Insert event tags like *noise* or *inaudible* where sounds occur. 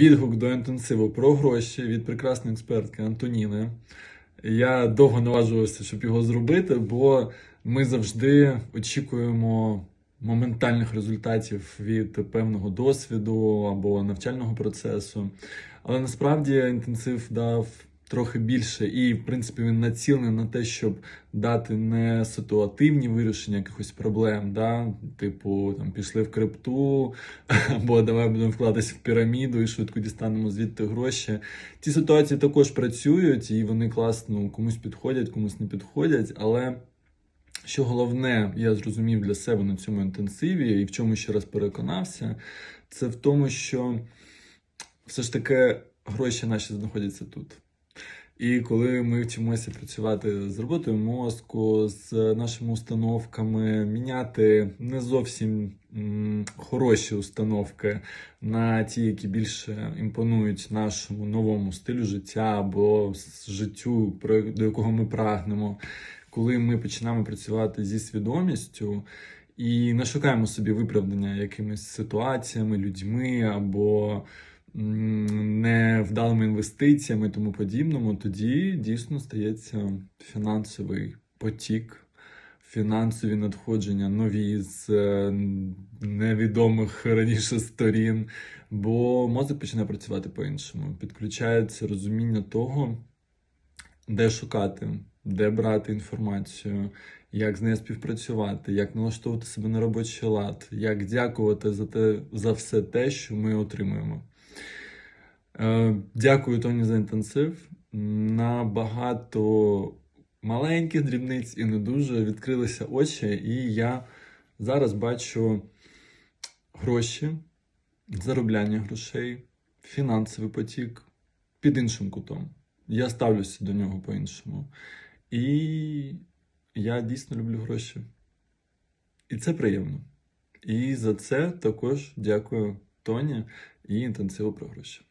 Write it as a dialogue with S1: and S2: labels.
S1: Відгук до інтенсиву про гроші від прекрасної експертки Антоніни. Я довго наважувався, щоб його зробити, бо ми завжди очікуємо моментальних результатів від певного досвіду або навчального процесу. Але насправді інтенсив дав трохи більше, і, в принципі, він націлений на те, щоб дати не ситуативні вирішення якихось проблем, да? типу там пішли в крипту, *laughs* або давай будемо вкладатися в піраміду і швидко дістанемо звідти гроші. Ці ситуації також працюють, і вони класно комусь підходять, комусь не підходять. Але що головне, я зрозумів для себе на цьому інтенсиві, і в чому ще раз переконався, це в тому, що все ж таки гроші наші знаходяться тут. І коли ми вчимося працювати з роботою мозку, з нашими установками, міняти не зовсім хороші установки на ті, які більше імпонують нашому новому стилю життя або життю, до якого ми прагнемо, коли ми починаємо працювати зі свідомістю. І не шукаємо собі виправдання якимись ситуаціями, людьми або невдалими інвестиціями і тому подібному, тоді дійсно стається фінансовий потік, фінансові надходження нові з е, невідомих раніше сторін, бо мозок починає працювати по-іншому. Підключається розуміння того, де шукати, де брати інформацію, як з нею співпрацювати, як налаштовувати себе на робочий лад, як дякувати за те за все те, що ми отримуємо. Е, Дякую, Тоні, за інтенсив. На багато маленьких дрібниць і не дуже відкрилися очі, і я зараз бачу гроші, заробляння грошей, фінансовий потік під іншим кутом. Я ставлюся до нього по-іншому. І я дійсно люблю гроші. І це приємно. І за це також дякую Тоні і інтенсиву про гроші.